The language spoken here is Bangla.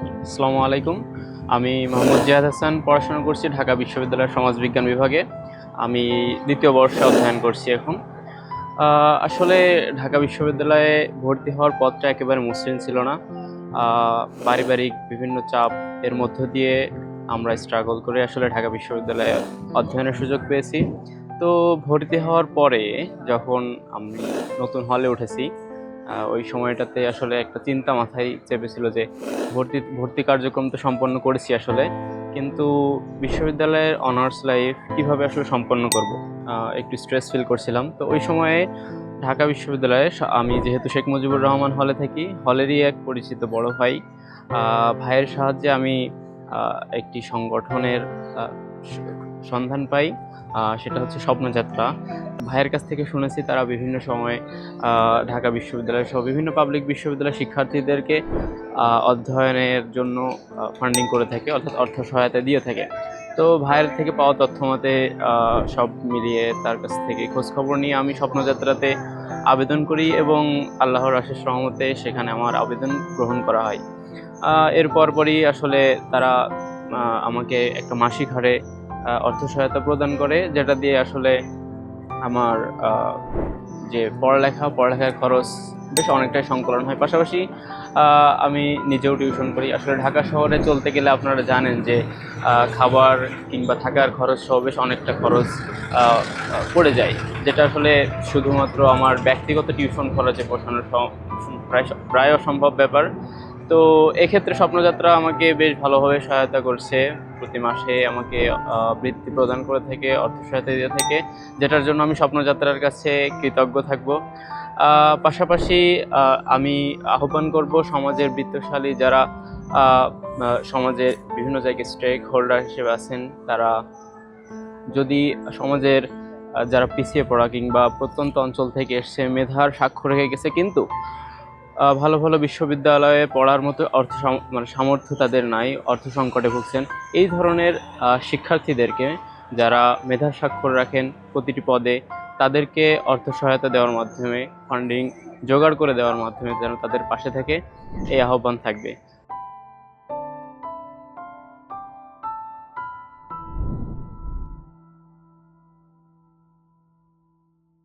আসসালামু আলাইকুম। আমি মোহাম্মদ জিয়াদ হাসান, পড়াশোনা করছি ঢাকা বিশ্ববিদ্যালয়ের সমাজবিজ্ঞান বিভাগে। আমি দ্বিতীয় বর্ষে অধ্যয়ন করছি এখন। আসলে ঢাকা বিশ্ববিদ্যালয়ে ভর্তি হওয়ার পথটা একেবারে মসৃণ ছিল না। পারিবারিক বিভিন্ন চাপ এর মধ্য দিয়ে আমরা স্ট্রাগল করে আসলে ঢাকা বিশ্ববিদ্যালয়ে অধ্যয়নের সুযোগ পেয়েছি। তো ভর্তি হওয়ার পরে যখন আমি নতুন হলে উঠেছি ওই সময়টাতে আসলে একটা চিন্তা মাথায় চেপেছিল যে ভর্তি ভর্তি কার্যক্রম তো সম্পন্ন করেছি আসলে, কিন্তু বিশ্ববিদ্যালয়ের অনার্স লাইফ কীভাবে আসলে সম্পন্ন করব? একটু স্ট্রেস ফিল করছিলাম। তো ওই সময়ে ঢাকা বিশ্ববিদ্যালয়ে আমি যেহেতু শেখ মুজিবুর রহমান হলে থাকি হলেরই এক পরিচিত বড় ভাই ভাইয়ের সাহায্যে আমি একটি সংগঠনের সন্ধান পাই সেটা হচ্ছে স্বপ্নযাত্রা। ভাইয়ের কাছ থেকে শুনেছি তারা বিভিন্ন সময় ঢাকা বিশ্ববিদ্যালয় সহ বিভিন্ন পাবলিক বিশ্ববিদ্যালয়ের শিক্ষার্থীদেরকে অধ্যয়নের জন্য ফান্ডিং করে থাকে অর্থাৎ অর্থ সহায়তা দিয়ে থাকে। তো ভাইয়ের থেকে পাওয়া তথ্য মতে সব মিলিয়ে তার কাছ থেকে খোঁজখবর নিয়ে আমি স্বপ্নযাত্রাতে আবেদন করি এবং আল্লাহর আশেষ রহমতে সেখানে আমার আবেদন গ্রহণ করা হয়। এর পরপরই আসলে তারা আমাকে একটা মাসিক হারে অর্থ সহায়তা প্রদান করে, যেটা দিয়ে আসলে আমার যে পড়ালেখা, পড়ালেখার খরচ বেশ অনেকটাই সংকলন হয়। পাশাপাশি আমি নিজেও টিউশন করি। আসলে ঢাকা শহরে চলতে গেলে আপনারা জানেন যে খাবার কিংবা থাকার খরচ সহ বেশ অনেকটা খরচ পড়ে যায়। যেটা আসলে শুধুমাত্র আমার ব্যক্তিগত টিউশন খরচে সম- প্রায় প্রায় অসম্ভব ব্যাপার। তো এক্ষেত্রে স্বপ্নযাত্রা আমাকে বেশ ভালোভাবে সহায়তা করছে। প্রতি মাসে আমাকে বৃত্তি প্রদান করে থাকে, অর্থ সহায়তা দিয়ে থাকে, যেটার জন্য আমি স্বপ্নযাত্রার কাছে কৃতজ্ঞ থাকব। পাশাপাশি আমি আহ্বান করব সমাজের বৃত্তশালী যারা সমাজের বিভিন্ন জায়গায় স্টেক হোল্ডার হিসেবে আছেন, তারা যদি সমাজের যারা পিছিয়ে পড়া কিংবা প্রত্যন্ত অঞ্চল থেকে এসছে মেধার স্বাক্ষর রেখে গেছে, কিন্তু ভালো ভালো বিশ্ববিদ্যালয়ে পড়ার মতো অর্থ মানে সামর্থ্য তাদের নাই, অর্থ সংকটে ভুগছেন। এই ধরনের শিক্ষার্থীদেরকে যারা মেধা স্বাক্ষর রাখেন প্রতিটি পদে, তাদেরকে অর্থ সহায়তা দেওয়ার মাধ্যমে ফান্ডিং জোগাড় করে দেওয়ার মাধ্যমে যেন তাদের পাশে থেকে এই আহ্বান থাকবে।